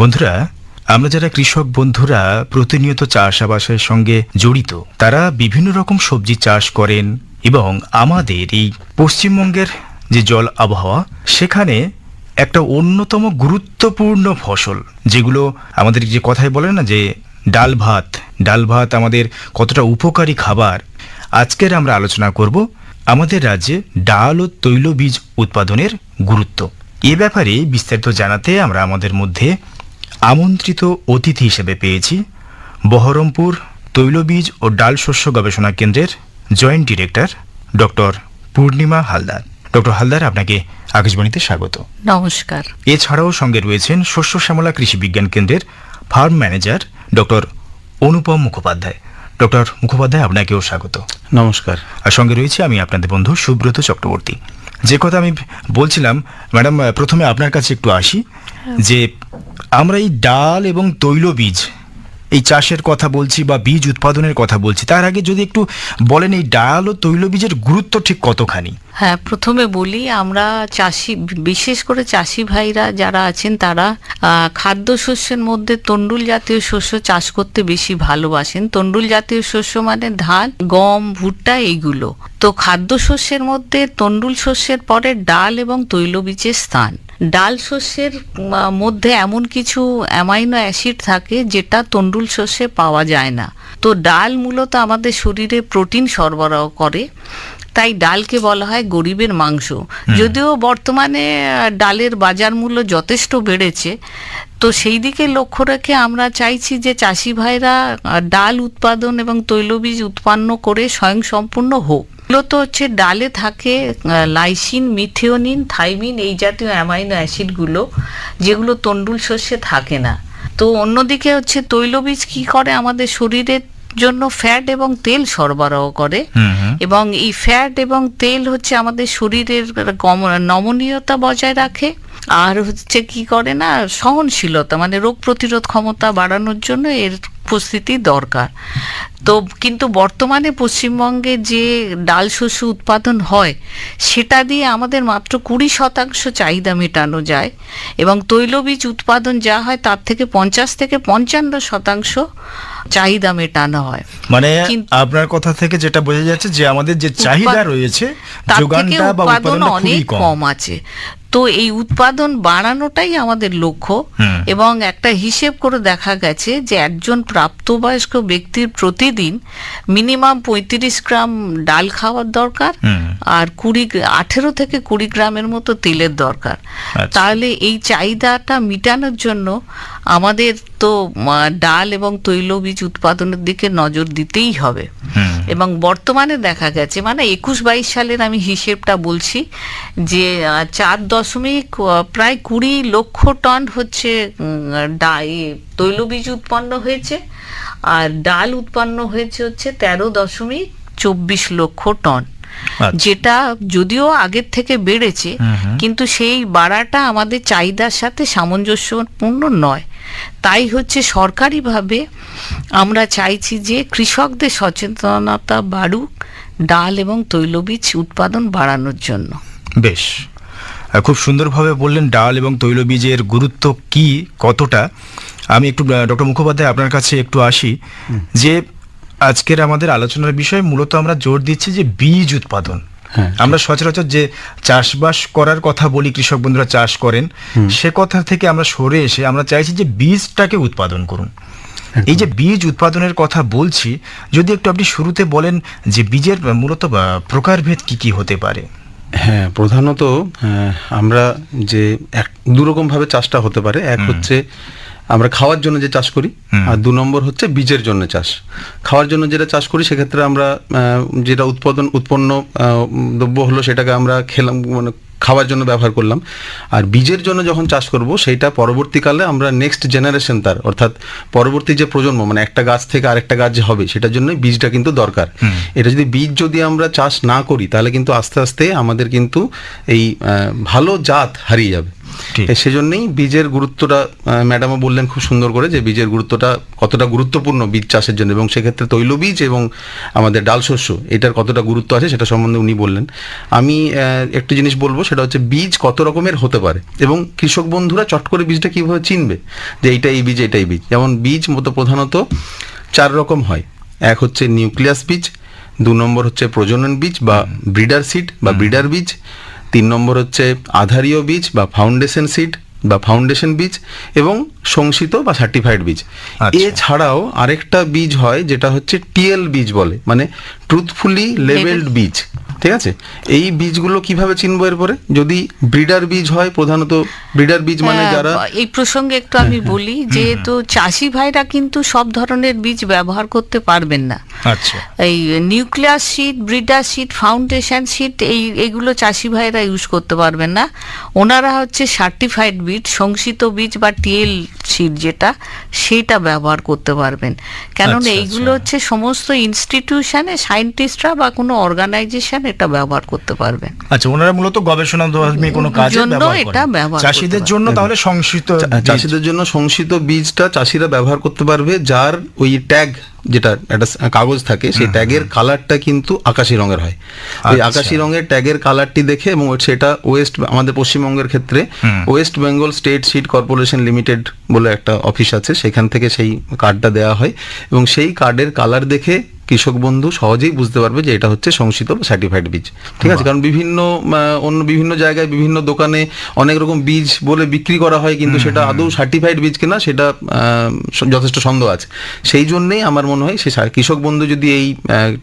বন্ধুরা, আমরা যারা কৃষক বন্ধুরা প্রতিনিয়ত চাষাবাসের সঙ্গে জড়িত, তারা বিভিন্ন রকম সবজি চাষ করেন এবং আমাদের এই পশ্চিমবঙ্গের যে জল আবহাওয়া, সেখানে একটা অন্যতম গুরুত্বপূর্ণ ফসল, যেগুলো আমাদের যে কথায় বলে না যে ডাল ভাত ডাল ভাত আমাদের কতটা উপকারী খাবার, আজকের আমরা আলোচনা করব আমাদের রাজ্যে ডাল ও তৈলবীজ উৎপাদনের গুরুত্ব। এ ব্যাপারে বিস্তারিত জানাতে আমরা আমাদের মধ্যে আমন্ত্রিত অতিথি হিসেবে পেয়েছি বহরমপুর তৈলবীজ ও ডাল শস্য গবেষণা কেন্দ্রের joint director doctor Purnima Haldar. Doctor Haldar আপনাকে আকাশবাণীতে স্বাগত। নমস্কার। এছাড়াও সঙ্গে রয়েছেন শস্য শ্যামলা কৃষি বিজ্ঞান কেন্দ্রের farm manager doctor Anupam Mukhopadhyay. Doctor Mukhopadhyay আপনাকেও স্বাগত। নমস্কার। আর সঙ্গে রয়েছে আমি আপনাদের বন্ধু সুব্রত চক্রবর্তী। যে কথা আমি বলছিলাম ম্যাডাম প্রথমে আপনার কাছে একটু আসি যে আমরা এই ডাল এবং তৈলবীজ, এই চাষের কথা বলছি বা বীজ উৎপাদনের কথা বলছি, তার আগে যদি একটু বলেন এই ডাল ও তৈলবীজের গুরুত্ব ঠিক কতখানি? হ্যাঁ প্রথমে বলি, আমরা চাষি, বিশেষ করে চাষি ভাইরা যারা আছেন, তারা খাদ্যশস্যের মধ্যে তন্ডুল জাতীয় শস্য চাষ করতে বেশি ভালোবাসেন। তন্ডুল জাতীয় শস্য মানে ধান, গম, ভুট্টা এইগুলো। তো খাদ্যশস্যের মধ্যে তন্ডুল শস্যের পরে ডাল এবং তৈলবীজের স্থান। ডাল শস্যের মধ্যে এমন কিছু অ্যামাইনো অ্যাসিড থাকে যেটা তন্ডুল শস্যে পাওয়া যায় না। তো ডাল মূলত আমাদের শরীরে প্রোটিন সরবরাহ করে তাই ডালকে বলা হয় গরিবের মাংস। যদিও বর্তমানে ডালের বাজার মূল্য যথেষ্ট বেড়েছে তো সেই দিকে লক্ষ্য রেখে আমরা চাইছি যে চাষি ভাইরা ডাল উৎপাদন এবং তৈলবীজ উৎপন্ন করে স্বয়ংসম্পূর্ণ হোক। মূলত হচ্ছে ডালে থাকে লাইসিন মিথিওনিন থাইমিন এই জাতীয় অ্যামাইনো অ্যাসিডগুলো যেগুলো তন্ডুল শস্যে থাকে না। তো অন্যদিকে হচ্ছে তৈলবীজ কি করে আমাদের শরীরের জন্য ফ্যাট এবং তেল সরবরাহ করে এবং এই ফ্যাট এবং তেল হচ্ছে আমাদের শরীরের নমনীয়তা বজায় রাখে। আর হচ্ছে কি করে না সহনশীলতা মানে রোগ প্রতিরোধ ক্ষমতা বাড়ানোর জন্য এর উপস্থিতি দরকার। তো কিন্তু বর্তমানে পশ্চিমবঙ্গে যে ডাল শস্য উৎপাদন হয় সেটা দিয়ে আমাদের মাত্র কুড়ি শতাংশ চাহিদা মেটানো যায় এবং তৈলবীজ উৎপাদন যা হয় তার থেকে পঞ্চাশ থেকে পঞ্চান্ন শতাংশ চাহিদা মেটানো হয়। মানে আপনার কথা থেকে যেটা বোঝা যাচ্ছে যে আমাদের যে চাহিদা রয়েছে তার থেকে যোগানটা বা উৎপাদন অনেক কম আছে। তো এই উৎপাদন বাড়ানোটাই আমাদের লক্ষ্য। এবং একটা হিসেব করে দেখা গেছে যে একজন প্রাপ্তবয়স্ক ব্যক্তির প্রতিদিন মিনিমাম পঁয়ত্রিশ গ্রাম ডাল খাওয়ার দরকার আর কুড়ি আঠেরো থেকে কুড়ি গ্রামের মতো তেলের দরকার। আচ্ছা। তাহলে এই চাহিদাটা মিটানোর জন্য আমাদের তো ডাল এবং তৈলবীজ উৎপাদনের দিকে নজর দিতেই হবে। এবং বর্তমানে দেখা গেছে মানে একুশ বাইশ সালের আমি হিসেবটা বলছি যে চার দশমিক প্রায় কুড়ি লক্ষ টন হচ্ছে তৈলবীজ উৎপন্ন হয়েছে আর ডাল উৎপন্ন হয়েছে হচ্ছে তেরো দশমিক চব্বিশ লক্ষ টন আচ্ছা। যেটা যদিও আগের থেকে বেড়েছে। কিন্তু সেই বাড়াটা আমাদের চাহিদার সাথে সামঞ্জস্যপূর্ণ নয় তাই হচ্ছে সরকারিভাবে আমরা চাইছি যে কৃষকদের সচেতনতা বাড়ুক ডাল এবং তৈলবীজ উৎপাদন বাড়ানোর জন্য। বেশ। খুব সুন্দরভাবে বললেন ডাল এবং তৈলবীজের গুরুত্ব কি কতটা? আমি একটু ডক্টর মুখোপাধ্যায় আপনার কাছে একটু আসি। যে আজকের আমাদের আলোচনার বিষয় মূলত আমরা জোর দিচ্ছি যে বীজ উৎপাদন। আমরা সচরাচর যে চাষবাস করার কথা বলি কৃষক বন্ধুরা চাষ করেন সে কথা থেকে আমরা সরে এসে আমরা চাইছি যে বীজটাকে উৎপাদন করুন। এই যে বীজ উৎপাদনের কথা বলছি যদি একটু আপনি শুরুতে বলেন যে বীজের মূলত প্রকারভেদ কি কি হতে পারে? হ্যাঁ প্রধানত আমরা যে এক দুরকম ভাবে চাষটা হতে পারে। এক হচ্ছে আমরা খাওয়ার জন্য যে চাষ করি আর দু নম্বর হচ্ছে বীজের জন্য চাষ। খাওয়ার জন্য যেটা চাষ করি সেক্ষেত্রে আমরা যেটা উৎপাদন উৎপন্ন দ্রব্য হলো সেটাকে আমরা খেলাম মানে খাওয়ার জন্য ব্যবহার করলাম। আর বীজের জন্য যখন চাষ করব সেইটা পরবর্তীকালে আমরা নেক্সট জেনারেশন তার অর্থাৎ পরবর্তী যে প্রজন্ম মানে একটা গাছ থেকে আরেকটা গাছ যে হবে সেটার জন্য বীজটা কিন্তু দরকার। এটা যদি বীজ যদি আমরা চাষ না করি তাহলে কিন্তু আস্তে আস্তে আমাদের কিন্তু এই ভালো জাত হারিয়ে যাবে। সেজন্যই বীজের গুরুত্বটা ম্যাডামও বললেন খুব সুন্দর করে যে বীজের গুরুত্বটা কতটা গুরুত্বপূর্ণ বীজ চাষের জন্য এবং সেক্ষেত্রে তৈলবীজ এবং আমাদের ডাল শস্য এটার কতটা গুরুত্ব আছে সেটা সম্বন্ধে উনি বললেন। আমি একটি জিনিস বলব সেটা হচ্ছে বীজ কত রকমের হতে পারে এবং কৃষক বন্ধুরা চট করে বীজটা কীভাবে চিনবে যে এইটা এই বীজ এইটা এই বীজ। যেমন বীজ মতো প্রধানত চার রকম হয়। এক হচ্ছে নিউক্লিয়াস বীজ দু নম্বর হচ্ছে প্রজনন বীজ বা ব্রিডার সিড বা ব্রিডার বীজ তিন নম্বর হচ্ছে আধারীয় বীজ বা ফাউন্ডেশন সিড বা ফাউন্ডেশন বীজ এবং সংশিত বা সার্টিফাইড বীজ। আচ্ছা। এছাড়াও আরেকটা বীজ হয় যেটা হচ্ছে টিএল বীজ বলে মানে ট্রুথফুলি লেভেলড বীজ। ঠিক আছে? এই বীজগুলো কীভাবে চিনবো এরপরে? যদি ব্রিডার বীজ হয় প্রধানত ব্রিডার বীজ মানে হ্যাঁ, যারা এই প্রসঙ্গে একটু আমি বলি যেহেতু চাষি ভাইরা কিন্তু সব ধরনের বীজ ব্যবহার করতে পারবেন না। আচ্ছা। এই nucleus seed breeder seed foundation seed এই এগুলো চাষি ভাইরা ইউজ করতে পারবেন না। ওনারা হচ্ছে সার্টিফাইড বীজ সংসিত বীজ বা টিএল সিট যেটা সেটা ব্যবহার করতে পারবেন। কেননা আচ্ছা, এইগুলো আচ্ছা। হচ্ছে সমস্ত ইনস্টিটিউশনে সায়েন্টিস্টরা বা কোনো অর্গানাইজেশন এটা ব্যবহার করতে পারবেন। আচ্ছা ওনারা মূলত গবেষণা ধর্মী কোনো কাজে জন্য এটা ব্যবহার চাষিদের জন্য তাহলে সংসিত চা- চাষিদের জন্য সংসিত বীজটা চাষিরা ব্যবহার করতে পারবে যার ওই ট্যাগ যেটা একটা কাগজ থাকে সেই ট্যাগের কালারটা কিন্তু আকাশি রঙের হয়। ওই আচ্ছা। আকাশি রঙের ট্যাগের কালারটি দেখে এবং সেটা ওয়েস্ট আমাদের পশ্চিমবঙ্গের ক্ষেত্রে West Bengal state seed corporation limited বলে একটা অফিস আছে সেখান থেকে সেই কার্ডটা দেওয়া হয় এবং সেই কার্ডের কালার দেখে কৃষক বন্ধু সহজেই বুঝতে পারবে যে এটা হচ্ছে সংশিত বা সার্টিফাইড বীজ। ঠিক আছে কারণ বিভিন্ন অন্য বিভিন্ন জায়গায় বিভিন্ন দোকানে অনেক রকম বীজ বলে বিক্রি করা হয় কিন্তু সেটা আদৌ সার্টিফাইড বীজ কিনা সেটা যথেষ্ট সন্দেহ আছে। সেই জন্যেই আমার মনে হয় সে সা- কৃষক বন্ধু যদি এই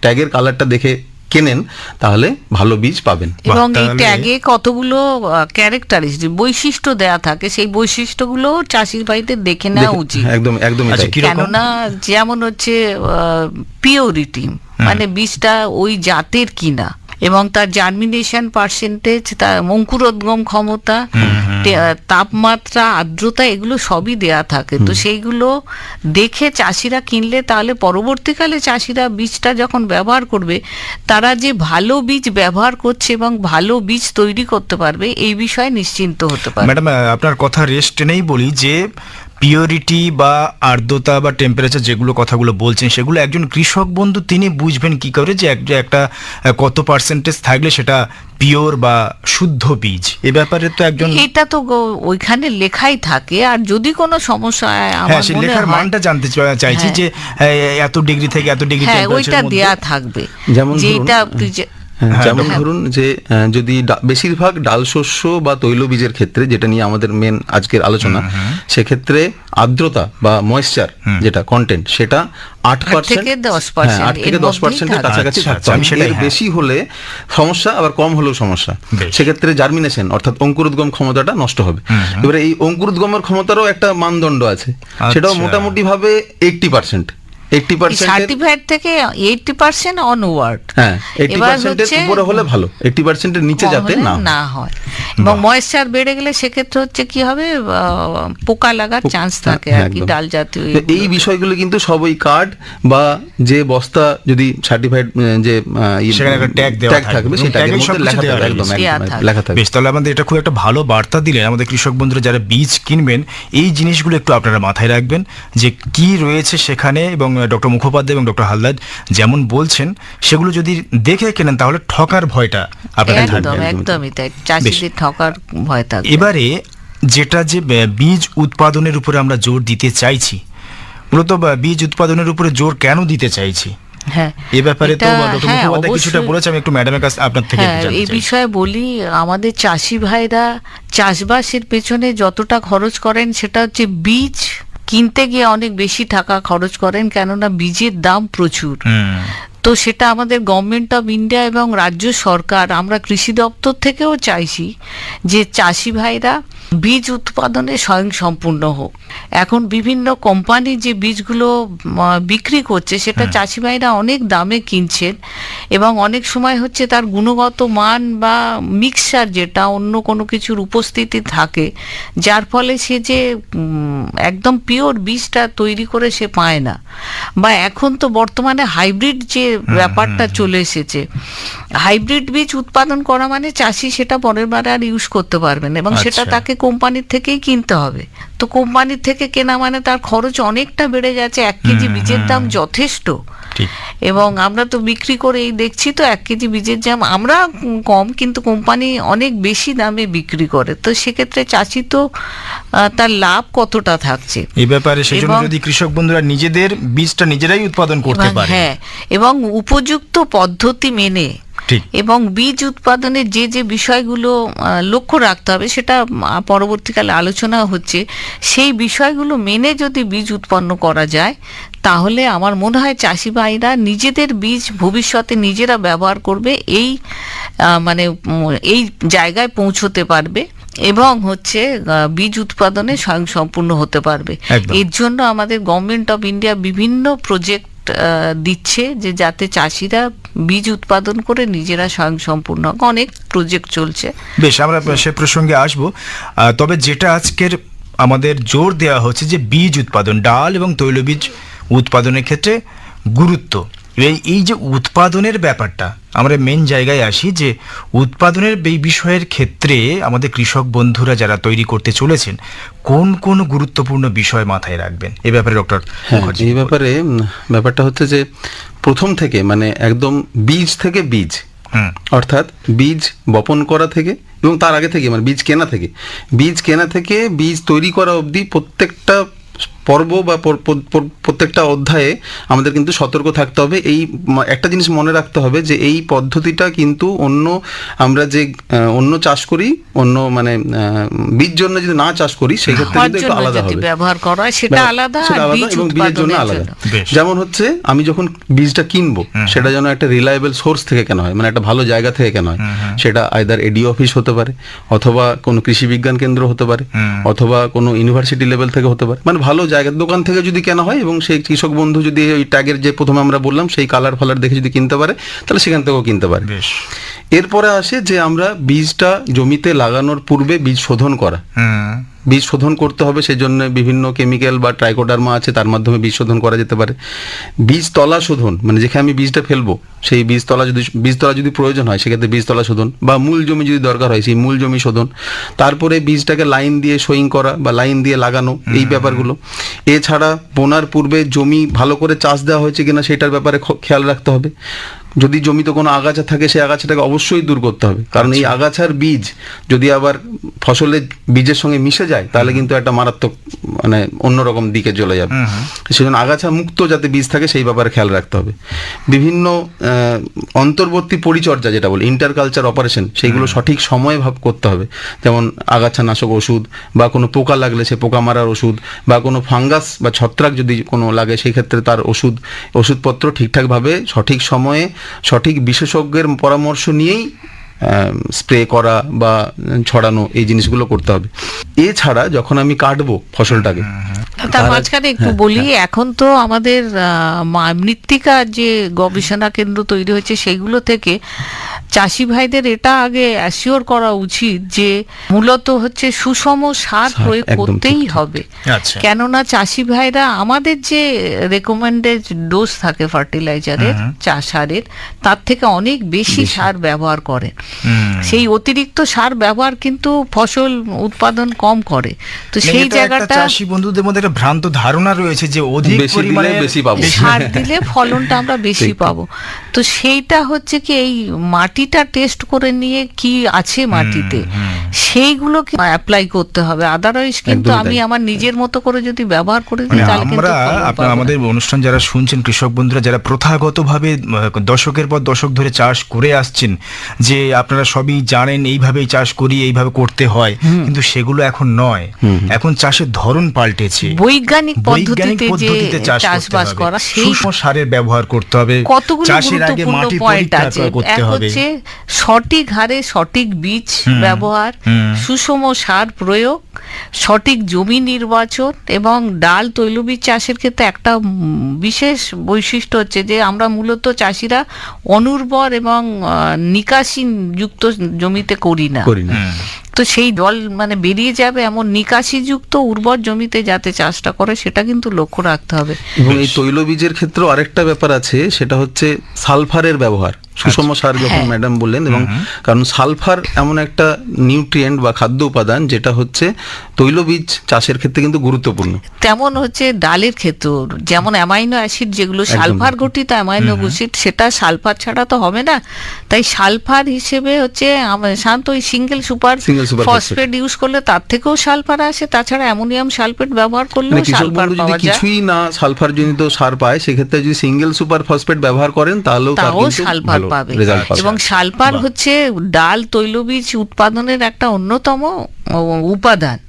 ট্যাগের কালারটা দেখে কেনেন তাহলে ভালো বীজ পাবেন। এবং এই ট্যাগে কতগুলো ক্যারেক্টারিস্টিক বৈশিষ্ট্য দেয়া থাকে সেই বৈশিষ্ট্যগুলো চাষির ভাইদের দেখে নেওয়া উচিত। একদম একদমই আচ্ছা? কেননা যেমন হচ্ছে পিওরিটি মানে বীজটা ওই জাতের কিনা। এবং তার জার্মিনেশন পার্সেন্টেজ তার অঙ্কুরোদ্গম ক্ষমতা তাপমাত্রা আর্দ্রতা এগুলো সবই দেয়া থাকে। তো সেইগুলো দেখে চাষিরা কিনলে তাহলে পরবর্তীকালে চাষিরা বীজটা যখন ব্যবহার করবে তারা যে ভালো বীজ ব্যবহার করছে এবং ভালো বীজ তৈরি করতে পারবে এই বিষয়ে নিশ্চিন্ত হতে পারবে। ম্যাডাম আপনার কথা রেস্ট নেই বলি যে পিওরিটি বা আর্দ্রতা বা টেম্পারেচার যেগুলো কথাগুলো বলছেন সেগুলো একজন কৃষক বন্ধু তিনি বুঝবেন কি করে যে এক- একটা কত পার্সেন্টেজ থাকলে সেটা পিওর বা শুদ্ধ বীজ। এ ব্যাপারে তো একজন এটা তো ওইখানে লেখাই থাকে। আর যদি কোনো সমস্যা হ্যাঁ আমার মনে লেখার মানটা জানতে চাইছি হ্যাঁ। যে এত ডিগ্রি থেকে এত ডিগ্রি হ্যাঁ ওইটা দেয়া থাকবে। যেমন যে হ্যাঁ, হ্যাঁ, যেমন হ্যাঁ। ধরুন যে আহ, যদি বেশিরভাগ ডাল শস্য বা তৈলবীজের ক্ষেত্রে যেটা নিয়ে আমাদের মেন আজকের আলোচনা সেক্ষেত্রে আর্দ্রতা বা ময়েশ্চার যেটা কন্টেন্ট সেটা আট পার্সেন্ট থেকে 10% আট থেকে দশ পার্সেন্টের কাছাকাছি আচ্ছা, থাকতে। আচ্ছা, হবে হ্যাঁ। বেশি হলে সমস্যা আবার কম হলেও সমস্যা। সেক্ষেত্রে জার্মিনেশন অর্থাৎ অঙ্কুরোদ্গম ক্ষমতাটা নষ্ট হবে। এবারে এই অঙ্কুরোদ্গমের ক্ষমতারও একটা মানদণ্ড আছে। সেটাও আচ্ছা। মোটামুটি ভাবে এইটটি পার্সেন্ট সার্টিফাইড থেকে এইটি পার্সেন্ট অনওয়ার্ড হ্যাঁ এইটি পার্সেন্টের উপরে হলে ভালো। এইটি পার্সেন্টের নিচে যাতে না না হয়। এবং ময়েশ্চার বেড়ে গেলে সেক্ষেত্রে হচ্ছে কি হবে? পোকা লাগার চান্স থাকে হ্যাঁ, আর কি ডাল জাতীয় এই বিষয়গুলো কিন্তু সব ওই কার্ড বা যে বস্তা যদি সার্টিফাইড যে সেখানে একটা tag দেওয়া থাকবে। থাকবে সেই ট্যাগের মধ্যে লেখা থাকবে একদম রয়েছে। দেওয়া একদম থাকবে। লেখা থাকবে। বেশ তাহলে আমাদের এটা খুব একটা ভালো বার্তা দিলেন। আমাদের কৃষক বন্ধুরা যারা বীজ কিনবেন এই জিনিসগুলো একটু আপনারা মাথায় রাখবেন যে কি রয়েছে সেখানে এবং ডক্টর মুখোপাধ্যায় এবং ডক্টর হালদার যেমন বলছেন সেগুলো যদি দেখে কেনেন তাহলে ঠকার ভয়টা আপনাদের একদম একদমই তাই। চাষিদের ঠকার ভয় থাকবে। এবারে যেটা যে বীজ উৎপাদনের উপরে আমরা জোর দিতে চাইছি মূলত বীজ উৎপাদনের উপরে জোর কেন দিতে চাইছি? হ্যাঁ এ ব্যাপারে তো ডক্টর হ্যাঁ, মুখোপাধ্যায় কিছুটা অবশ্যই। বলেছে আমি একটু ম্যাডামের কাছে আপনার থেকে হ্যাঁ এই বিষয়ে বলি আমাদের চাষি ভাইরা চাষবাসের পেছনে যতটা খরচ করেন সেটা হচ্ছে বীজ কিনতে গিয়ে অনেক বেশি টাকা খরচ করেন কেননা বীজের দাম প্রচুর। তো সেটা আমাদের গভর্নমেন্ট অফ ইন্ডিয়া এবং রাজ্য সরকার আমরা কৃষি দপ্তর থেকেও চাইছি যে চাষি ভাইরা বীজ উৎপাদনে স্বয়ং সম্পূর্ণ হোক। এখন বিভিন্ন কোম্পানি যে বীজগুলো বিক্রি করছে সেটা চাষি ভাইরা অনেক দামে কিনছেন এবং অনেক সময় হচ্ছে তার গুণগত মান বা মিক্সার যেটা অন্য কোনো কিছুর উপস্থিতি থাকে যার ফলে সে যে একদম পিওর বীজটা তৈরি করে সে পায় না। বা এখন তো বর্তমানে হাইব্রিড যে ব্যাপারটা চলে এসেছে। হাইব্রিড বীজ উৎপাদন করা মানে চাষি সেটা পরের বারে আর ইউজ করতে পারবে না এবং সেটা আচ্ছা। তাকে কোম্পানির থেকেই কিনতে হবে। তো কোম্পানির থেকে কেনা মানে তার খরচ অনেকটা বেড়ে গেছে এক কেজি বীজের দাম যথেষ্ট। এবং আমরা তো বিক্রি করে এই দেখছি তো এক কেজি বীজের দাম আমরা কম কিন্তু কোম্পানি অনেক বেশি দামে বিক্রি করে। তো সেক্ষেত্রে চাষি তো তার লাভ কতটা থাকছে? এই ব্যাপারে সেজন্য যদি কৃষক বন্ধুরা নিজেদের বীজটা নিজেরাই উৎপাদন করতে পারে। হ্যাঁ এবং উপযুক্ত পদ্ধতি মেনে এবং বীজ উৎপাদনের যে যে বিষয়গুলো লক্ষ্য রাখতে হবে সেটা পরবর্তীকালে আলোচনা হচ্ছে। সেই বিষয়গুলো মেনে যদি বীজ উৎপন্ন করা যায় তাহলে আমার মনে হয় চাষি ভাইরা নিজেদের বীজ ভবিষ্যতে নিজেরা ব্যবহার করবে এই মানে এই জায়গায় পৌঁছতে পারবে এবং হচ্ছে বীজ উৎপাদনে স্বয়ংসম্পূর্ণ হতে পারবে। এর জন্য আমাদের গভর্নমেন্ট অফ ইন্ডিয়া বিভিন্ন প্রজেক্ট দিচ্ছে যে যাতে চাষিরা বীজ উৎপাদন করে নিজেরা স্বয়ংসম্পূর্ণ। অনেক প্রজেক্ট চলছে। বেশ আমরা সে প্রসঙ্গে আসব। তবে যেটা আজকের আমাদের জোর দেওয়া হচ্ছে যে বীজ উৎপাদন ডাল এবং তৈলবীজ উৎপাদনের ক্ষেত্রে গুরুত্ব। এই এই যে উৎপাদনের ব্যাপারটা আমরা মেন জায়গায় আসি যে উৎপাদনের এই বিষয়ের ক্ষেত্রে আমাদের কৃষক বন্ধুরা যারা তৈরি করতে চলেছেন কোন কোন গুরুত্বপূর্ণ বিষয় মাথায় রাখবেন? এ ব্যাপারে ডক্টর হ্যাঁ এই ব্যাপারে ব্যাপারটা হচ্ছে যে প্রথম থেকে মানে একদম বীজ থেকে বীজ হুম। অর্থাৎ বীজ বপন করা থেকে এবং তার আগে থেকে মানে বীজ কেনা থেকে। বীজ কেনা থেকে বীজ তৈরি করা অবধি প্রত্যেকটা পর্ব বা পর- পর- পর- প্রত্যেকটা অধ্যায়ে আমাদের কিন্তু সতর্ক থাকতে হবে। এই একটা জিনিস মনে রাখতে হবে যে এই পদ্ধতিটা কিন্তু অন্য আমরা যে অন্য চাষ করি অন্য মানে বীজ জন্য যদি না চাষ করি সেই ক্ষেত্রে কিন্তু একটু আলাদা হবে। ব্যবহার করা সেটা আলাদা সেটা আলাদা বীজ এবং বীজের জন্য আলাদা। যেমন হচ্ছে আমি যখন বীজটা কিনবো সেটা যেন একটা রিলায়েবল সোর্স থেকে কেনা হয় মানে একটা ভালো জায়গা থেকে কেনা হয়। সেটা আইদার এডি অফিস হতে পারে অথবা কোনো কৃষি বিজ্ঞান কেন্দ্র হতে পারে অথবা কোনো ইউনিভার্সিটি লেভেল থেকে হতে পারে। মানে ভালো জায়গা দোকান থেকে যদি কেনা হয় এবং সেই কৃষক বন্ধু যদি ওই ট্যাগের যে প্রথমে আমরা বললাম সেই কালার ফালার দেখে যদি কিনতে পারে তাহলে সেখান থেকেও কিনতে পারে। এরপরে আসে যে আমরা বীজটা জমিতে লাগানোর পূর্বে বীজ শোধন করা। বীজ শোধন করতে হবে সেই জন্য বিভিন্ন কেমিক্যাল বা ট্রাইকোডার্মা আছে তার মাধ্যমে বীজ শোধন করা যেতে পারে। বীজ তলা শোধন মানে যেখানে আমি বীজটা ফেলব সেই বীজতলা যদি বীজতলা যদি প্রয়োজন হয় সেক্ষেত্রে বীজতলা শোধন বা মূল জমি যদি দরকার হয় সেই মূল জমি শোধন। তারপরে বীজটাকে লাইন দিয়ে সোয়িং করা বা লাইন দিয়ে লাগানো এই ব্যাপারগুলো। এছাড়া বোনার পূর্বে জমি ভালো করে চাষ দেওয়া হয়েছে কিনা সেটার ব্যাপারে খেয়াল রাখতে হবে। যদি জমিতে কোনো আগাছা থাকে সেই আগাছাটাকে অবশ্যই দূর করতে হবে। কারণ এই আগাছার বীজ যদি আবার ফসলের বীজের সঙ্গে মিশে যায় তাহলে কিন্তু একটা মারাত্মক মানে অন্যরকম দিকে চলে যাবে। সেজন্য আগাছা মুক্ত যাতে বীজ থাকে সেই ব্যাপারে খেয়াল রাখতে হবে। বিভিন্ন অন্তর্বর্তী পরিচর্যা যেটা বলি ইন্টারকালচার অপারেশন সেইগুলো সঠিক সময়ে ভাব করতে হবে। যেমন আগাছা নাশক ওষুধ বা কোনো পোকা লাগলে সে পোকা মারার ওষুধ বা কোনো ফাঙ্গাস বা ছত্রাক যদি কোনো লাগে সেই ক্ষেত্রে তার ওষুধ ওষুধপত্র ঠিকঠাকভাবে সঠিক সময়ে সঠিক বিশেষজ্ঞের পরামর্শ নিয়েই স্প্রে করা বা ছড়ানো এই জিনিসগুলো করতে হবে। এছাড়া যখন আমি কাটবো ফসলটাকে তার মাঝখানে একটু বলি এখন তো আমাদের মৃত্তিকা মৃত্তিকার যে গবেষণা কেন্দ্র তৈরি হয়েছে সেগুলো থেকে চাষি ভাইদের এটা আগে অ্যাসিওর করা উচিত যে মূলত হচ্ছে সুষম সার প্রয়োগ করতেই। হবে। আচ্ছা। কেননা চাষি ভাইরা আমাদের যে রেকমেন্ডেড ডোজ থাকে ফার্টিলাইজারের চা সারের তার থেকে অনেক বেশি সার ব্যবহার করে। সেই অতিরিক্ত সার ব্যবহার কিন্তু ফসল উৎপাদন কম করে। তো মানে সেই জায়গাটা চাষি বন্ধুদের মধ্যে একটা ভ্রান্ত ধারণা রয়েছে যে অধিক পরিমাণে বেশি পাবো। সার দিলে ফলনটা আমরা বেশি। পাবো। তো সেইটা হচ্ছে কি এই মাটিটা টেস্ট করে নিয়ে কি আছে মাটিতে সেইগুলোকে অ্যাপ্লাই করতে হবে। আদারওয়াইজ কিন্তু আমি আমার নিজের মতো করে যদি ব্যবহার করে দিই মানে তাহলে কিন্তু আপনার। আমাদের অনুষ্ঠান যারা শুনছেন কৃষক বন্ধুরা যারা প্রথাগতভাবে দশকের পর দশক ধরে চাষ করে আসছেন যে আপনারা সবই জানেন এইভাবেই চাষ করি এইভাবে করতে হয় কিন্তু সেগুলো এখন নয়। এখন চাষের ধরন পাল্টেছে। বৈজ্ঞানিক পদ্ধতিতে যে চাষবাস করা সেই সারের ব্যবহার করতে হবে। কতগুলো চাষের আগে গুরুত্বপূর্ণ মাটি পরীক্ষা আছে। করতে এক হবে। হচ্ছে সঠিক হারে সঠিক বীজ ব্যবহার সুষম সার প্রয়োগ সঠিক জমি নির্বাচন এবং ডাল তৈলবীজ চাষের ক্ষেত্রে একটা বিশেষ বৈশিষ্ট্য হচ্ছে যে আমরা মূলত চাষিরা অনুর্বর এবং আহ, নিকাশি যুক্ত জমিতে করি না। করি না। তো সেই জল মানে বেরিয়ে যাবে এমন নিকাশিযুক্ত উর্বর জমিতে যাতে চাষটা করে সেটা কিন্তু লক্ষ্য রাখতে হবে। এবং এই তৈলবীজের ক্ষেত্রেও আরেকটা ব্যাপার আছে সেটা হচ্ছে সালফারের ব্যবহার। সুষম সার যখন। ম্যাডাম বললেন এবং কারণ সালফার এমন একটা নিউট্রিয়েন্ট বা খাদ্য উপাদান যেটা হচ্ছে তৈলবীজ চাষের ক্ষেত্রে কিন্তু গুরুত্বপূর্ণ। তেমন হচ্ছে ডালের ক্ষেত্রেও যেমন অ্যামাইনো অ্যাসিড যেগুলো সালফার গঠিত অ্যামাইনো অ্যাসিড সেটা সালফার ছাড়া তো হবে না। তাই সালফার হিসেবে হচ্ছে সাধারণত ওই সিঙ্গেল সুপার ফসফেট ইউজ করলে তার থেকেও সালফার আসে। তাছাড়া অ্যামোনিয়াম সালফেট ব্যবহার করলেও মানে সালফার যদি পাওয়া যায়। কিছুই না সালফার জনিত সার পায় সেক্ষেত্রে যদি সিঙ্গেল সুপার ফসফেট ব্যবহার করেন তাহলেও তাও সালফার পাবে। এবং সালফার হচ্ছে ডাল তৈলবীজ উৎপাদনের একটা অন্যতম উপাদান।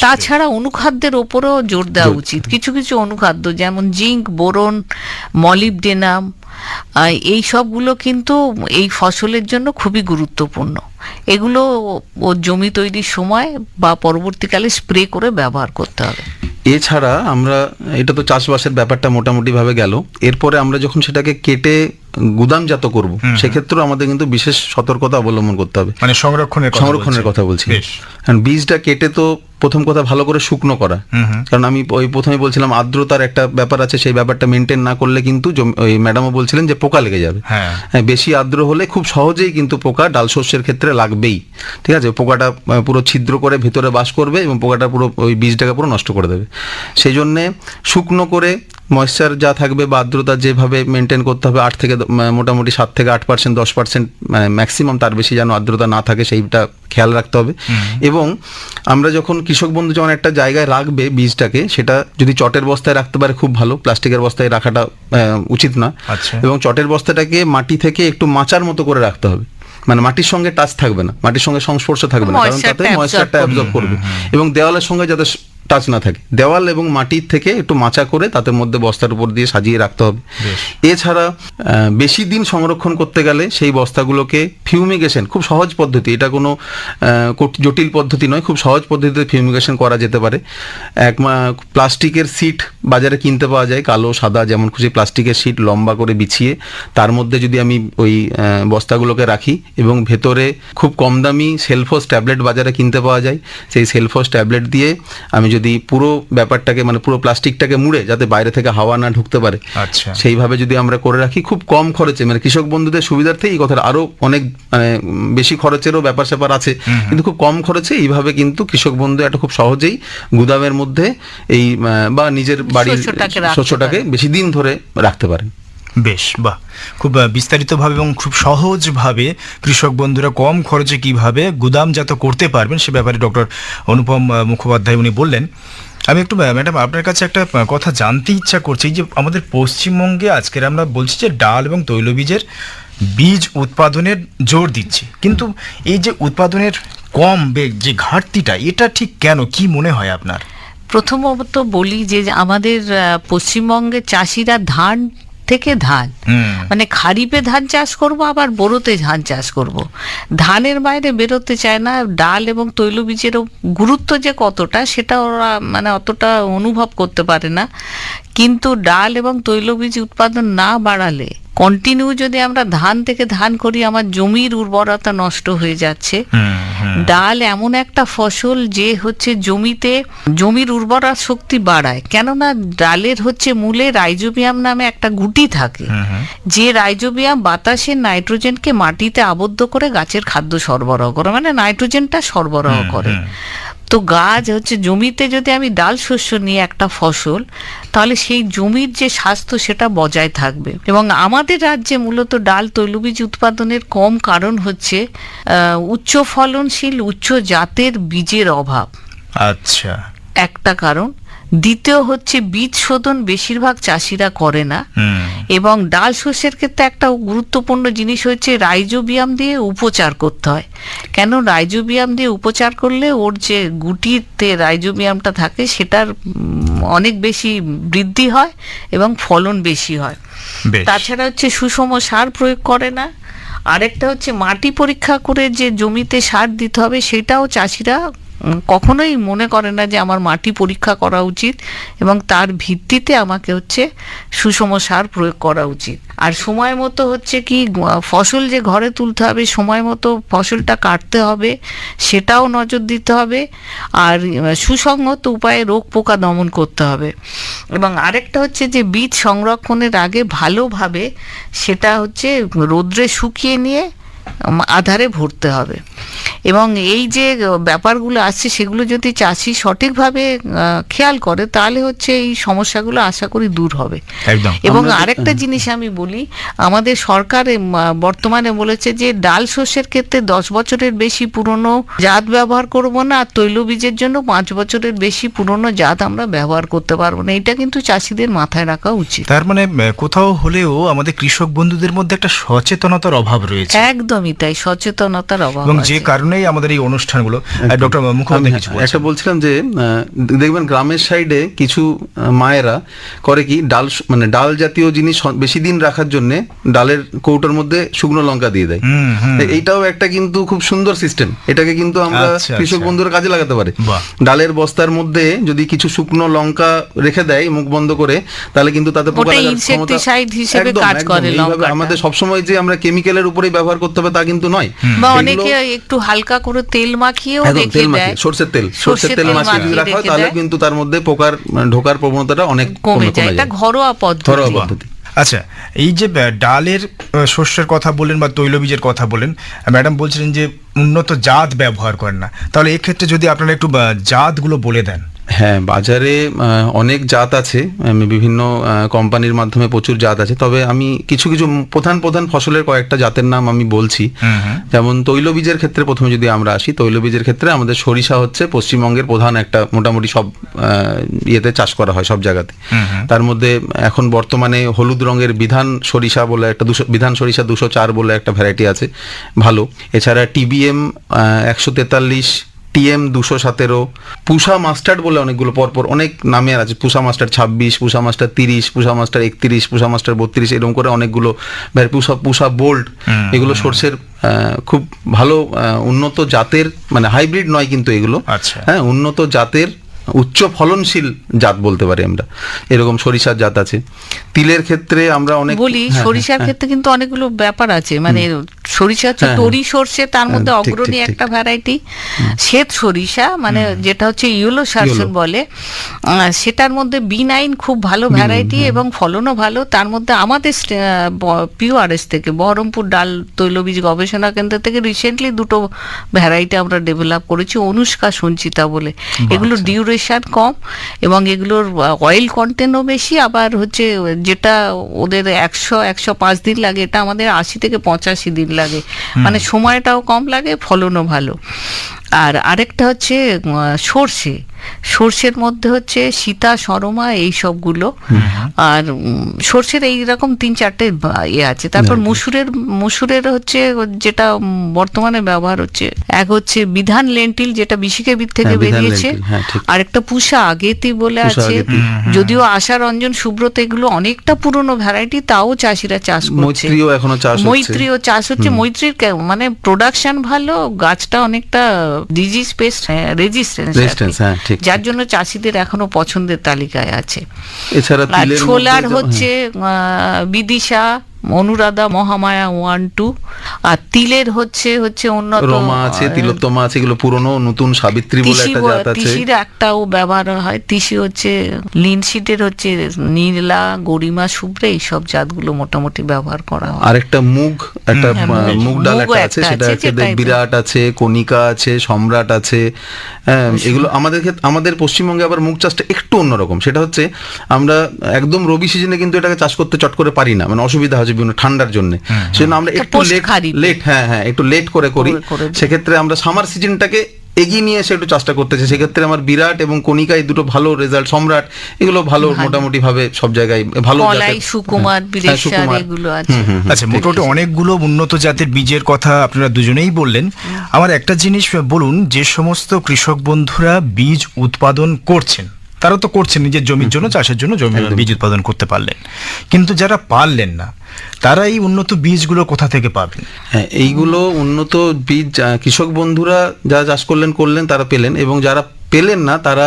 তাছাড়া অনুখাদ্যের ওপরও জোর দেওয়া উচিত। কিছু কিছু অনুখাদ্য যেমন জিঙ্ক বোরন মলিবডেনাম এই সবগুলো কিন্তু এই ফসলের জন্য খুবই গুরুত্বপূর্ণ। এগুলো ও জমি তৈরির সময় বা পরবর্তীকালে স্প্রে করে ব্যবহার করতে হবে। এছাড়া আমরা এটা তো চাষবাসের ব্যাপারটা মোটামুটি ভাবে গেল। এরপরে আমরা যখন সেটাকে কেটে গুদামজাত করব সেক্ষেত্রেও আমাদের কিন্তু বিশেষ সতর্কতা অবলম্বন করতে হবে। মানে সংরক্ষণের সংরক্ষণের কথা বলছি। কারণ বীজটা কেটে তো প্রথম কথা ভালো করে শুকনো করা। কারণ আমি ওই প্রথমে বলছিলাম আর্দ্রতার একটা ব্যাপার আছে সেই ব্যাপারটা মেনটেন না করলে কিন্তু ওই ম্যাডামও বলছিলেন যে পোকা লেগে যাবে। হ্যাঁ। হ্যাঁ বেশি আর্দ্র হলে খুব সহজেই কিন্তু পোকা ডাল শস্যের ক্ষেত্রে লাগবেই। ঠিক আছে? পোকাটা পুরো ছিদ্র করে ভিতরে বাস করবে এবং পোকাটা পুরো ওই বীজটাকে পুরো নষ্ট করে দেবে। সেই জন্যে শুকনো করে ময়েশ্চার যা থাকবে বা আর্দ্রতা যেভাবে মেনটেন করতে হবে আট থেকে মোটামুটি সাত থেকে আট পার্সেন্ট দশ পার্সেন্ট মানে ম্যাক্সিমাম তার বেশি যেন আর্দ্রতা না থাকে সেইটা খেয়াল রাখতে হবে। এবং আমরা যখন কৃষক বন্ধু যখন একটা জায়গায় রাখবে বীজটাকে সেটা যদি চটের বস্তায় রাখতে পারে খুব ভালো প্লাস্টিকের বস্তায় রাখাটা আহ, উচিত না। আচ্ছা। এবং চটের বস্তাটাকে মাটি থেকে একটু মাচার মতো করে রাখতে হবে। মানে মাটির সঙ্গে টাচ থাকবে না মাটির সঙ্গে সংস্পর্শ থাকবে না কারণ তাতে ময়েশ্চারটা অ্যাবজর্ব করবে। এবং দেওয়ালের সঙ্গে যাতে টাচ না থাকে। দেওয়াল এবং মাটির থেকে একটু মাচা করে তাতে মধ্যে বস্তার উপর দিয়ে সাজিয়ে রাখতে হবে। এছাড়া বেশি দিন সংরক্ষণ করতে গেলে সেই বস্তাগুলোকে ফিউমিগেশন খুব সহজ পদ্ধতি। এটা কোনো জটিল পদ্ধতি নয় খুব সহজ পদ্ধতিতে ফিউমিগেশন করা যেতে পারে। এক মা- প্লাস্টিকের সিট বাজারে কিনতে পাওয়া যায় কালো সাদা যেমন খুশি প্লাস্টিকের সিট লম্বা করে বিছিয়ে। তার মধ্যে যদি আমি ওই বস্তাগুলোকে রাখি এবং ভেতরে খুব কম দামি সেলফোস ট্যাবলেট বাজারে কিনতে পাওয়া যায় সেই সেলফোস ট্যাবলেট দিয়ে আমি যদি পুরো ব্যাপারটাকে মানে পুরো প্লাস্টিকটাকে মুড়ে যাতে বাইরে থেকে হাওয়া না ঢুকতে পারে আচ্ছা। সেইভাবে যদি আমরা করে রাখি খুব কম খরচে মানে কৃষক বন্ধুদের সুবিধার্থে এই কথাটা আরও অনেক মানে বেশি খরচেরও ব্যাপার স্যাপার আছে কিন্তু খুব কম খরচে এইভাবে কিন্তু কৃষক বন্ধু একটা খুব সহজেই গুদামের মধ্যে এই বা নিজের বাড়ির শস্যটাকে বেশি দিন ধরে রাখতে পারেন। বেশ বাহ। খুব বিস্তারিতভাবে এবং খুব সহজভাবে কৃষক বন্ধুরা কম খরচে কীভাবে গুদামজাত করতে পারবেন সে ব্যাপারে ডক্টর অনুপম মুখোপাধ্যায় উনি বললেন। আমি একটু ম্যাডাম আপনার কাছে একটা কথা জানতে ইচ্ছা করছি যে আমাদের পশ্চিমবঙ্গে আজকের আমরা বলছি যে ডাল এবং তৈলবীজের বীজ উৎপাদনের জোর দিচ্ছে। কিন্তু এই যে উৎপাদনের কম যে ঘাটতিটা এটা ঠিক কেন? কি মনে হয় আপনার? প্রথমত বলি যে আমাদের আহ, পশ্চিমবঙ্গের চাষিরা ধান থেকে ধান। মানে খারিপে ধান চাষ করব আবার বোরোতে ধান চাষ করব। ধানের বাইরে বেরোতে চায় না ডাল এবং তৈলবীজেরও গুরুত্ব যে কতটা সেটা ওরা মানে অতটা অনুভব করতে পারে না। কিন্তু ডাল এবং তৈলবীজ উৎপাদন না বাড়ালে কন্টিনিউ যদি আমরা ধান থেকে ধান করি আমার জমির উর্বরতা নষ্ট হয়ে যাচ্ছে। ডাল এমন একটা ফসল যে হচ্ছে জমিতে জমির উর্বরা শক্তি বাড়ায়। কেননা ডালের হচ্ছে মূলে রাইজোবিয়াম নামে একটা গুটি থাকে। হুম হুম যে রাইজোবিয়াম বাতাসের নাইট্রোজেনকে মাটিতে আবদ্ধ করে গাছের খাদ্য সরবরাহ করে। মানে নাইট্রোজেনটা সরবরাহ করে। তো গাছ হচ্ছে জমিতে যদি আমি ডাল শস্য নিয়ে একটা ফসল তাহলে সেই জমির যে স্বাস্থ্য সেটা বজায় থাকবে। এবং আমাদের রাজ্যে মূলত ডাল তৈলবীজ উৎপাদনের কম কারণ হচ্ছে উচ্চ ফলনশীল উচ্চ জাতের বীজের অভাব। আচ্ছা। একটা কারণ দ্বিতীয় হচ্ছে বীজ শোধন বেশিরভাগ চাষিরা করে না। এবং ডাল শস্যের ক্ষেত্রে একটা গুরুত্বপূর্ণ জিনিস হচ্ছে রাইজোবিয়াম দিয়ে উপচার করতে হয়। কেন রাইজোবিয়াম দিয়ে উপচার করলে ওর যে গুটিতে রাইজোবিয়ামটা থাকে সেটার অনেক বেশি বৃদ্ধি হয় এবং ফলন বেশি হয়। তাছাড়া হচ্ছে সুষম সার প্রয়োগ করে না। আরেকটা হচ্ছে মাটি পরীক্ষা করে যে জমিতে সার দিতে হবে সেটাও চাষিরা কখনোই মনে করে না যে আমার মাটি পরীক্ষা করা উচিত এবং তার ভিত্তিতে আমাকে হচ্ছে সুষম সার প্রয়োগ করা উচিত। আর সময় মতো হচ্ছে কি ফসল যে ঘরে তুলতে হবে, সময় মতো ফসলটা কাটতে হবে, সেটাও নজর দিতে হবে। আর সুসংহত উপায়ে রোগ পোকা দমন করতে হবে। এবং আরেকটা হচ্ছে যে বীজ সংরক্ষণের আগে ভালোভাবে সেটা হচ্ছে রোদ্রে শুকিয়ে নিয়ে আধারে ভরতে হবে। এবং এই যে ব্যাপারগুলো আসছে সেগুলো যদি চাষি সঠিকভাবে খেয়াল করে তাহলে হচ্ছে এই সমস্যাগুলো আশা করি দূর হবে। এবং আরেকটা জিনিস আমি বলি আমাদের সরকার বর্তমানে বলেছে যে ডাল শস্যের ক্ষেত্রে দশ বছরের বেশি পুরনো জাত ব্যবহার করব না আর তৈলবীজের জন্য পাঁচ বছরের বেশি পুরনো জাত আমরা ব্যবহার করতে পারব না। এটা কিন্তু চাষিদের মাথায় রাখা উচিত। তার মানে কোথাও হলেও আমাদের কৃষক বন্ধুদের মধ্যে একটা সচেতনতার অভাব রয়েছে। একদমই তাই সচেতনতার অভাব এবং যে কারণেই আমাদের এই অনুষ্ঠানগুলো ডক্টর মুখোপাধ্যায় কিছু হ্যাঁ, একটা বলছিলাম যে দেখবেন গ্রামের সাইডে কিছু মায়েরা করে কি ডাল মানে ডাল জাতীয় জিনিস বেশি দিন রাখার জন্য ডালের কৌটোর মধ্যে শুকনো লঙ্কা দিয়ে দেয়। এইটাও একটা কিন্তু খুব সুন্দর সিস্টেম এটাকে কিন্তু আমরা আচ্ছা, কৃষক আচ্ছা। বন্ধুরা কাজে লাগাতে পারি। ডালের বস্তার মধ্যে যদি কিছু শুকনো লঙ্কা রেখে দেয় মুখ বন্ধ করে তাহলে কিন্তু তাতে পোকা লাগার ক্ষমতা- হিসেবে কাজ করে এইভাবে লঙ্কাটা। আমাদের সবসময় যে আমরা কেমিক্যালের উপরেই ব্যবহার করতে হবে তা কিন্তু নয়। বা অনেকে একটু হালকা করে তেল মাখিয়েও রেখে তেল দেয়। মাখিয়ে সর্ষের তেল সর্ষের তেল মাখিয়ে যদি রাখা হয় তাহলে কিন্তু তার মধ্যে পোকার ঢোকার প্রবণতাটা অনেক কমে যায় এটা ঘরোয়া পদ্ধতি। ঘরোয়া পদ্ধতি। আচ্ছা এই যে ডালের শস্যের কথা বলেন বা তৈলবীজের কথা বলেন ম্যাডাম বলছিলেন যে উন্নত জাত ব্যবহার করেন না। তাহলে এক্ষেত্রে যদি আপনারা একটু আহ, জাতগুলো বলে দেন। হ্যাঁ বাজারে অনেক জাত আছে। আমি বিভিন্ন কোম্পানির মাধ্যমে প্রচুর জাত আছে। তবে আমি কিছু কিছু প্রধান প্রধান ফসলের কয়েকটা জাতের নাম আমি বলছি। যেমন তৈলবীজের ক্ষেত্রে প্রথমে যদি আমরা আসি তৈলবীজের ক্ষেত্রে আমাদের সরিষা হচ্ছে পশ্চিমবঙ্গের প্রধান একটা মোটামুটি সব ইয়েতে চাষ করা হয় সব জায়গাতে। তার মধ্যে এখন বর্তমানে হলুদ রঙের বিধান সরিষা বলে একটা দুশো বিধান সরিষা দুশো চার বলে একটা ভ্যারাইটি আছে ভালো। এছাড়া টিবিএম একশো তেতাল্লিশ টিএম দুশো সতেরো পুষা মাস্টার্ড বলে অনেকগুলো পরপর অনেক নামে আর আছে। পুষা মাস্টার ছাব্বিশ পুষা মাস্টার তিরিশ পুষা মাস্টার একত্রিশ পুষা মাস্টার বত্রিশ এরকম করে অনেকগুলো। পুষা পুষা বোল্ড এগুলো সর্ষের খুব ভালো উন্নত জাতের মানে হাইব্রিড নয় কিন্তু এগুলো। আচ্ছা। হ্যাঁ উন্নত জাতের উচ্চ ফলনশীল জাত বলতে পারি আমরা। এরকম সরিষার জাত আছে। তিলের ক্ষেত্রে আমরা অনেক বলি হ্যাঁ, সরিষার ক্ষেত্রে কিন্তু অনেকগুলো ব্যাপার আছে। মানে সরিষা হচ্ছে হ্যাঁ, তরি সর্ষে তার মধ্যে হ্যাঁ, অগ্রণী। একটা ভ্যারাইটি শ্বেত সরিষা মানে যেটা হচ্ছে ইয়েলো সারসন। বলে। সেটার মধ্যে বি নাইন খুব ভালো ভ্যারাইটি এবং ফলনও ভালো। তার মধ্যে আমাদের পিওআরএস থেকে বহরমপুর ডাল তৈলবীজ গবেষণা কেন্দ্র থেকে রিসেন্টলি দুটো ভ্যারাইটি আমরা ডেভেলপ করেছি অনুষ্কা সঞ্চিতা বলে। এগুলো ডিউরেশন কম এবং এগুলোর অয়েল কন্টেন্টও বেশি। আবার হচ্ছে যেটা ওদের একশো একশো পাঁচ দিন লাগে এটা আমাদের আশি থেকে পঁচাশি দিন লাগে। মানে সময়টাও কম লাগে ফলনও ভালো। আর আরেকটা হচ্ছে সর্ষে। সর্ষের মধ্যে হচ্ছে সীতা সরমা এই সবগুলো আর সর্ষের এইরকম তিন চারটে ইয়ে আছে। তারপর মুসুরের মুসুরের হচ্ছে যেটা বর্তমানে ব্যবহার হচ্ছে এক হচ্ছে বিধান লেন্টিল যেটা বিশিকেবিদ থেকে হ্যাঁ, বেরিয়েছে। আর একটা পুষা আগেতি বলে আছে। যদিও আশা রঞ্জন সুব্রত এগুলো অনেকটা পুরনো ভ্যারাইটি তাও চাষিরা চাষ করছে। মৈত্রীও এখনও চাষ হচ্ছে। মৈত্রীও চাষ হচ্ছে। মৈত্রীর মানে প্রোডাকশন ভালো গাছটা অনেকটা ডিজিজ পেস্ট রেজিস্ট্যান্স হ্যাঁ, ঠিক, যার জন্য চাষিদের এখনও পছন্দের তালিকায় আছে। এছাড়া আর ছোলার হচ্ছে আহ, বিদিশা অনুরাধা মহামায়া ওয়ান টু আর তিলের হচ্ছে হচ্ছে উন্নত রমা আছে তিলোত্তমা আছে এগুলো পুরনো নতুন সাবিত্রী বলে একটা জাত আছে। তিসির একটাও ব্যবহার হয়। তিসি হচ্ছে লিনশিটের হচ্ছে নীলা গরিমা শুভ্রে এইসব জাতগুলো মোটামুটি ব্যবহার করা হয়। আরেকটা মুগ একটা হ্যাঁ, মুগ- ডাল একটা আছে সেটা আছে, হচ্ছে বিরাট আছে কণিকা আছে সম্রাট আছে হ্যাঁ, এগুলো আমাদের ক্ষেত্রে আমাদের পশ্চিমবঙ্গে আবার মুগ চাষটা একটু অন্যরকম। সেটা হচ্ছে আমরা একদম রবি সিজনে কিন্তু এটাকে চাষ করতে চট করে পারি না মানে অসুবিধা হচ্ছে বিভিন্ন ঠান্ডার জন্য। সেজন্য আমরা একটু লেট লেট হ্যাঁ হ্যাঁ একটু লেট করে করি। সেক্ষেত্রে আমরা সামার সিজনটাকে এগিয়ে নিয়ে এসে একটু চাষটা করতেছে। সেক্ষেত্রে আমার বিরাট এবং কণিকা এই দুটো ভালো রেজাল্ট সম্রাট এগুলো ভালো মোটামুটি ভাবে সব জায়গায় ভালো সুকুমার হ্যাঁ, আচ্ছা মোটামুটি অনেকগুলো উন্নত জাতের বীজের কথা আপনারা দুজনেই বললেন। আমার একটা জিনিস বলুন যে সমস্ত কৃষক বন্ধুরা বীজ উৎপাদন করছেন তারা তো করছেন নিজের জমির জন্য চাষের জন্য জমি বীজ উৎপাদন করতে পারলেন। কিন্তু যারা পারলেন না তারা এই উন্নত বীজগুলো কোথা থেকে পাবেন? হ্যাঁ এইগুলো উন্নত বীজ কৃষক বন্ধুরা যারা চাষ করলেন করলেন তারা পেলেন এবং যারা পেলেন না তারা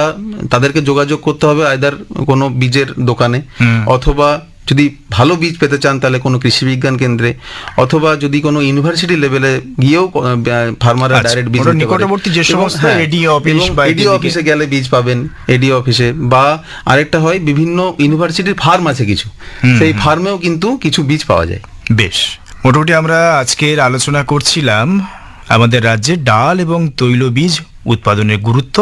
তাদেরকে যোগাযোগ করতে হবে আয়দার কোনো বীজের দোকানে অথবা যদি ভালো বীজ পেতে চান তাহলে কোনো কৃষি বিজ্ঞান কেন্দ্রে অথবা যদি কোনো ইউনিভার্সিটি লেভেলে গিয়েও ফার্মাররা আচ্ছা, ডাইরেক্ট বীজ নিতে পারে। নিকটবর্তী যে সমস্ত হ্যাঁ, ADO অফিস বা এডিও অফিসে গেলে বীজ পাবেন এডি অফিসে বা আরেকটা হয় বিভিন্ন ইউনিভার্সিটির ফার্ম আছে কিছু। সেই ফার্মেও কিন্তু কিছু বীজ পাওয়া যায়। বেশ মোটামুটি আমরা আজকের আলোচনা করছিলাম আমাদের রাজ্যে ডাল এবং তৈলবীজ উৎপাদনের গুরুত্ব